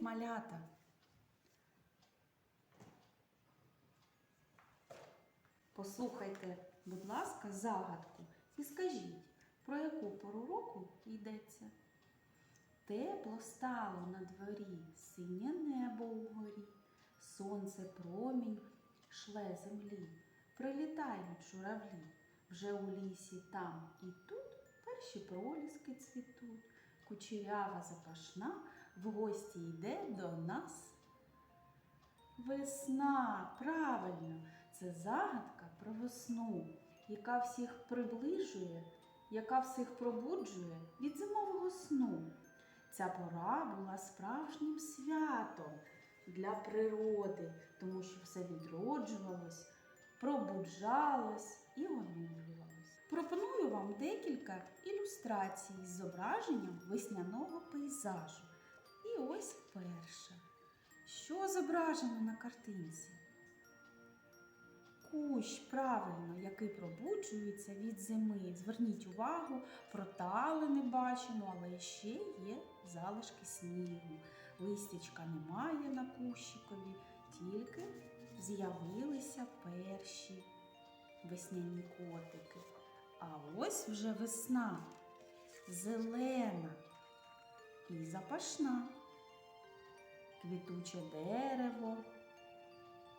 Малята! Послухайте, будь ласка, загадку і скажіть, про яку пору року йдеться? Тепло стало на дворі, синє небо угорі, сонце промінь шле землі, прилітають журавлі, вже у лісі там і тут перші проліски цвітуть, кучерява запашна в гості йде до нас. Весна, правильно, це загадка про весну, яка всіх приближує, яка всіх пробуджує від зимового сну. Ця пора була справжнім святом для природи, тому що все відроджувалось, пробуджалось і оновлювалось. Пропоную вам декілька ілюстрацій з зображенням весняного пейзажу. Ось перша. Що зображено на картинці? Кущ, правильно, який пробуджується від зими. Зверніть увагу, протали не бачимо, але ще є залишки снігу. Листячка немає на кущикові, тільки з'явилися перші весняні котики. А ось вже весна, зелена і запашна квітуче дерево,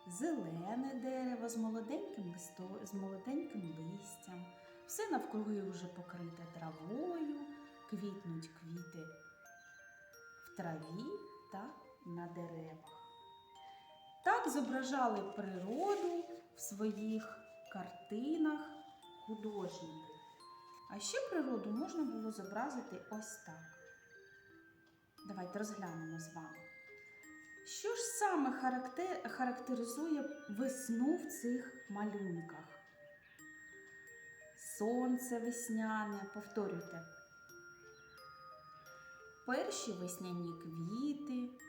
зелене дерево з молоденьким листо, з молоденьким листям. Все навкруги вже покрите травою, квітнуть квіти в траві та на деревах. Так зображали природу в своїх картинах художники. А ще природу можна було зобразити ось так. Давайте розглянемо з вами. Що ж саме характеризує весну в цих малюнках? Сонце весняне, повторюйте. Перші весняні квіти,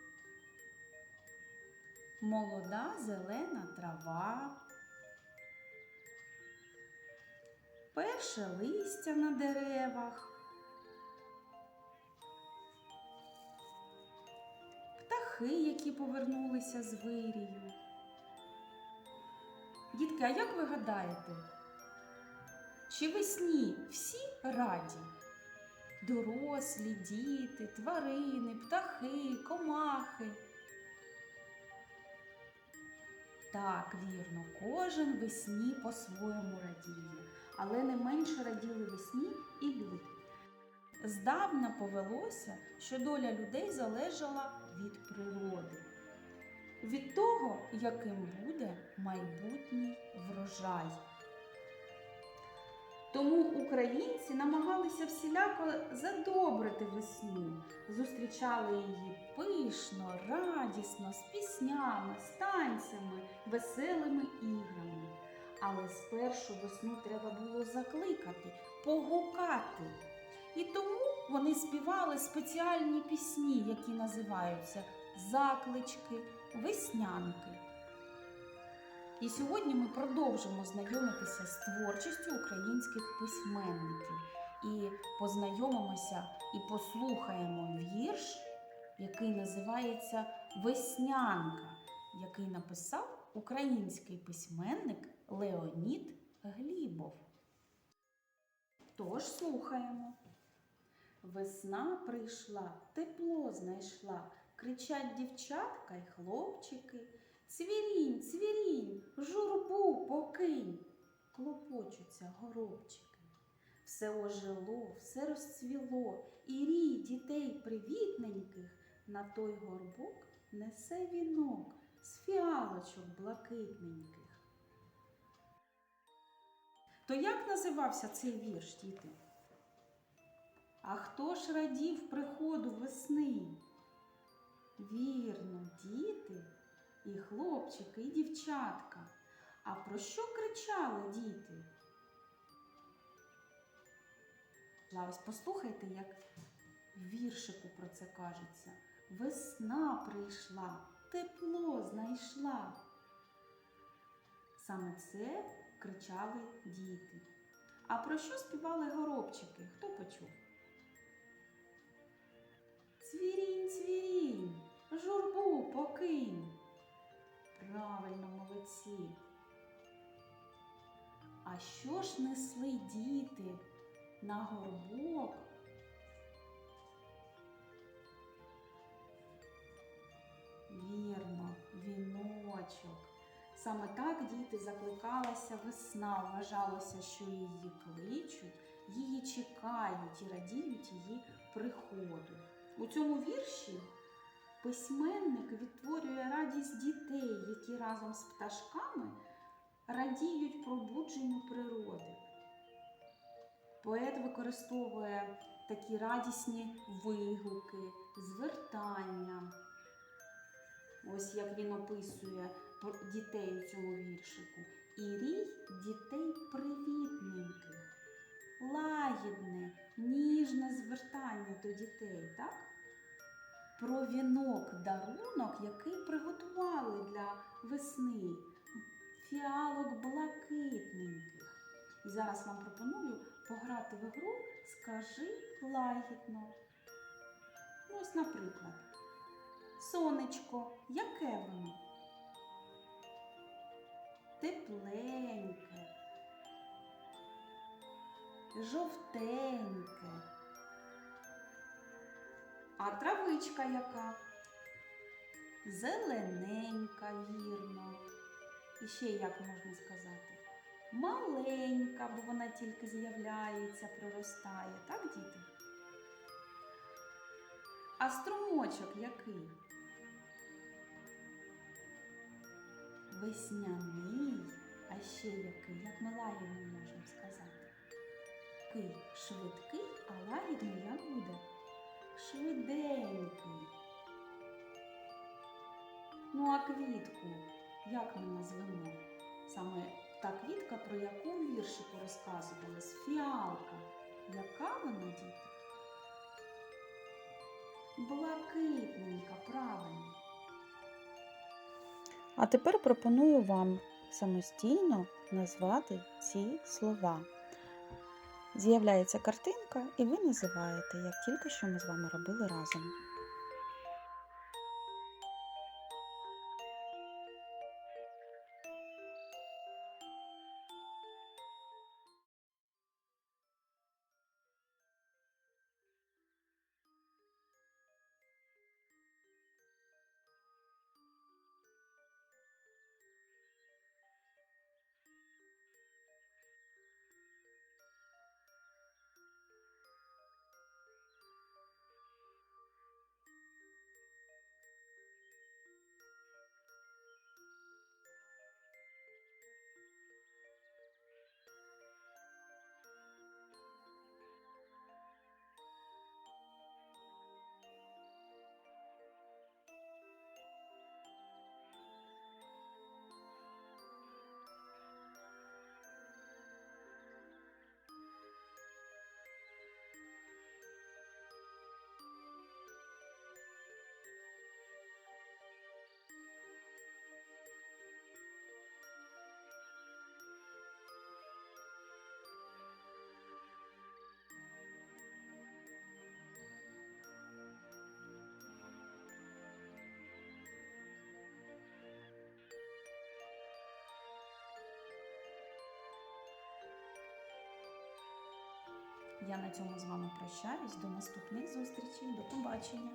молода зелена трава, перше листя на деревах. Птахи, які повернулися з вирію. Дітки, а як ви гадаєте, чи весні всі раді? Дорослі, діти, тварини, птахи, комахи. Так, вірно, кожен весні по-своєму радіє, але не менше раділи весні і люди. Здавна повелося, що доля людей залежала від природи, від того, яким буде майбутній врожай. Тому українці намагалися всіляко задобрити весну, зустрічали її пишно, радісно, з піснями, з танцями, веселими іграми. Але спершу весну треба було закликати, погукати. І тому вони співали спеціальні пісні, які називаються заклички, веснянки. І сьогодні ми продовжимо знайомитися з творчістю українських письменників і познайомимося і послухаємо вірш, який називається Веснянка, який написав український письменник Леонід Глібов. Тож слухаємо. Весна прийшла, тепло знайшла, кричать дівчатка й хлопчики. Цвірінь, цвірінь, журбу покинь, клопочуться горобчики. Все ожило, все розцвіло, і рій дітей привітненьких на той горбок несе вінок з фіалочок блакитненьких. То як називався цей вірш, діти? А хто ж радів приходу весни? Вірно, діти і хлопчики, і дівчатка. А про що кричали діти? А ось послухайте, як в віршику про це кажеться. Весна прийшла, тепло знайшла. Саме це кричали діти. А про що співали горобчики? Хто почув? Цвірінь, цвірінь, Журбу покинь. Правильно, молодці. А що ж несли діти на горбок? Вірно, віночок. Саме так діти закликалася весна. Вважалося, що її кличуть, її чекають і радіють її приходу. У цьому вірші письменник відтворює радість дітей, які разом з пташками радіють пробудженню природи. Поет використовує такі радісні вигуки, звертання. Ось як він описує дітей у цьому віршику. І рій дітей привітненьких, до дітей, так? Про вінок дарунок, який приготували для весни, фіалок блакитненьких. І зараз вам пропоную пограти в ігру Скажи лагідно. Ну, ось, наприклад, сонечко, яке воно? Тепленьке, жовтеньке. А травичка яка? Зелененька, вірно. І ще як можна сказати? Маленька, бо вона тільки з'являється, проростає, так, діти? А струмочок який? Весняний, а ще який, як ми лагідно можемо сказати. Кий швидкий, а лагідно як буде? Швиденький. Ну а квітку як ми назвемо? Саме та квітка, про яку віршику розказувалась, фіалка. Яка вона, діти? Блакитненька, правильно. А тепер пропоную вам самостійно назвати ці слова. З'являється картинка, і ви називаєте, як тільки що ми з вами робили разом. Я на цьому з вами прощаюсь. До наступних зустрічей. До побачення.